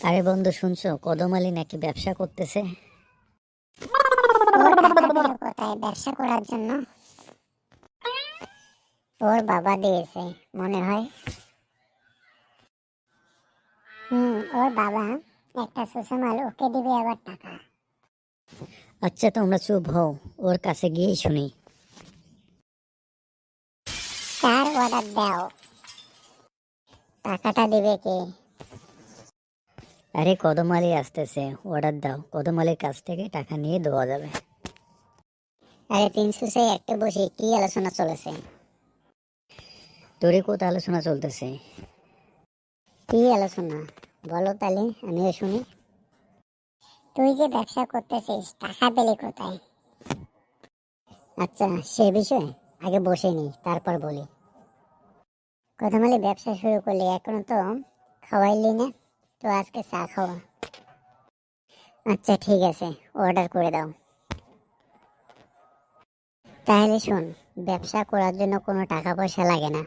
আরে বন্ধু শুনছো? কদম আলী নাকি ব্যবসা করতেছে? কোথায় ব্যবসা করার জন্য? ওর বাবা দিয়েছে মনে হয়। হুম ওর বাবা একটা সুষমাল ওকে দিবে আবার টাকা। আচ্ছা তোমরা চুপ হও ওর কাছে গিয়েই শুনি। কার অর্ডার দাও। টাকাটা দিবে কে? আরে কদম আলী আসতেছে অর্ডার দাও। কদম আলীর কাছ থেকে টাকা নিয়ে দেওয়া যাবে। আরে তিন সুসে একটা বসে কি আলোচনা চলেছে? তোরে কোথা আলোচনা চলতেছে? কি আলোচনা? বলো তাহলে আমিও শুনি। তুই যে ব্যবসা করতেছিস টাকা পেলে কোথায়? আচ্ছা সে বিষয়ে আগে বসে নি তারপর বলি। কোথামালি ব্যবসা শুরু করলে এখনও তো খাওয়াইলি না। তো আজকে চা খাওয়া আচ্ছা ঠিক আছে অর্ডার করে দাও। তাহলে শোন ব্যবসা করার জন্য কোনো টাকা পয়সা লাগে না।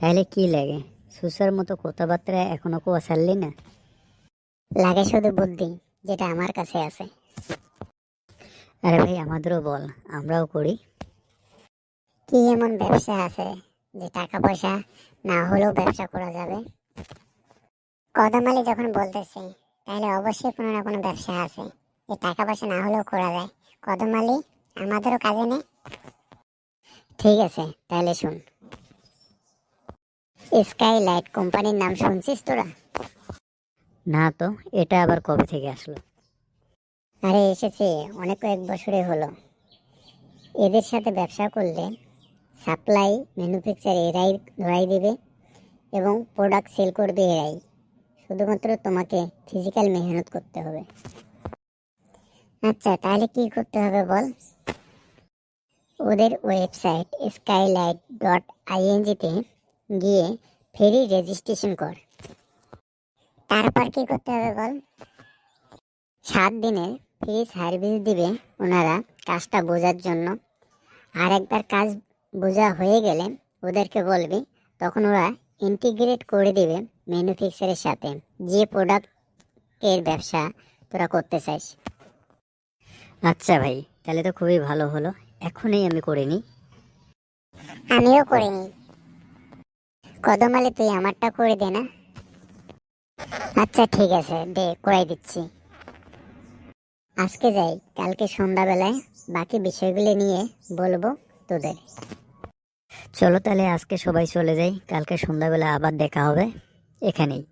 তাহলে কি লাগে? সুসার মতো কথাবার্তা এখনও কোয়া ছাড়লি না? লাগে শুধু বুদ্ধি যেটা আমার কাছে আছে। আরে ভাই আমাদেরও বল আমরাও করি। কি এমন ব্যবসা আছে যে টাকা পয়সা না হলেও ব্যবসা করা যাবে? কদমালি যখন বলতেছে তাহলে অবশ্যই কোনো না কোনো ব্যবসা আছে। যে টাকা পয়সা না হলেও করা যায়। কদমালি আমাদেরও কাজে নেই ঠিক আছে তাহলে শুন। স্কাই লাইট কোম্পানির নাম শুনছিস তোরা? না তো এটা আবার কবে থেকে আসলো? আরে এসেছে অনেক কয়েক বছরে হলো। এদের সাথে ব্যবসা করলে সাপ্লাই ম্যানুফ্যাকচার এরাই ধরাই দেবে এবং প্রোডাক্ট সেল করবে এরাই। শুধুমাত্র তোমাকে ফিজিক্যাল মেহনত করতে হবে। আচ্ছা তাহলে কি করতে হবে বল? ওদের ওয়েবসাইট স্কাইলাইট ডট আইএনজিতে গিয়ে ফ্রি রেজিস্ট্রেশন কর। তারপর কি করতে হবে বল? সাত দিনের ফ্রি সার্ভিস দিবে ওনারা কাজটা বোঝার জন্য। আর একবার কাজ বোঝা হয়ে গেলে ওদেরকে বলবি, তখন ওরা ইন্টিগ্রেট করে দিবে। ম্যানুফ্যাকচারের সাথে যে প্রোডাক্টের ব্যবসা তোরা করতে চাইস আচ্ছা ভাই তাহলে তো খুবই ভালো হলো। এখনই আমি করে নিই। আমিও করে করিনি কদমালে তুই আমারটা করে দে না? আচ্ছা ঠিক আছে দে করাই দিচ্ছি। আজকে যাই কালকে সন্ধ্যাবেলায় বাকি বিষয়গুলো নিয়ে বলব তোদের। চলো তাহলে আজকে সবাই চলে যাই কালকে সন্ধ্যাবেলা আবার দেখা হবে। এখানেই।